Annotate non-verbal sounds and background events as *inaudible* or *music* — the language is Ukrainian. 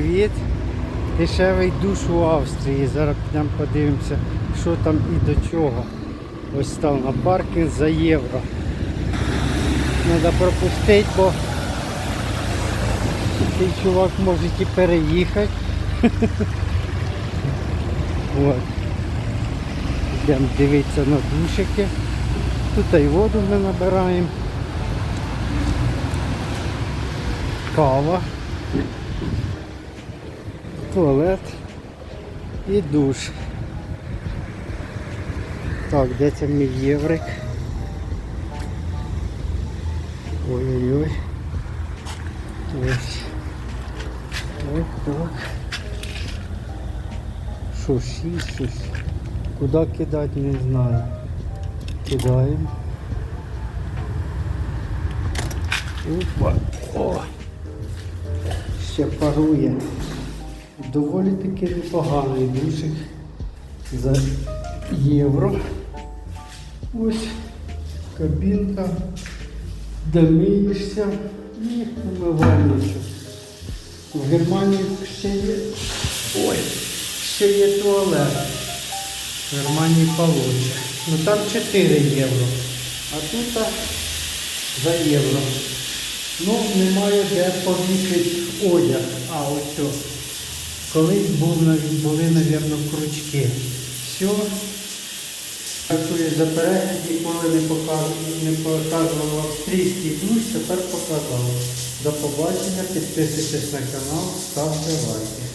Привіт. Дешевий душ у Австрії. Зараз підемо подивимося, що там і до чого. Ось став на паркінг за євро. Треба пропустити, бо цей чувак може і переїхати. *laughs* От. Йдемо дивитися на душики. Тут і воду ми набираємо. Кава туалет і душ. Так, де це мій єврик? Ой-ой-ой. Ось. Так, так. Що, шість, щось. Куди кидати, не знаю. Кидаємо. Опа. О! Ще парує. Доволі таки непоганий душик за євро. Ось кабінка, де миєшся і умивальничок. В Германії ще є. Ой, ще є туалет. В Германії получше. Ну там 4 євро. А тут за євро. Ну, немає де повісити одяг. А, ось. Колись був, були, мабуть, крючки. Все. Дякую за ніколи не показував австрійський душ, тепер показав. До побачення, підписуйтесь на канал, ставте лайки.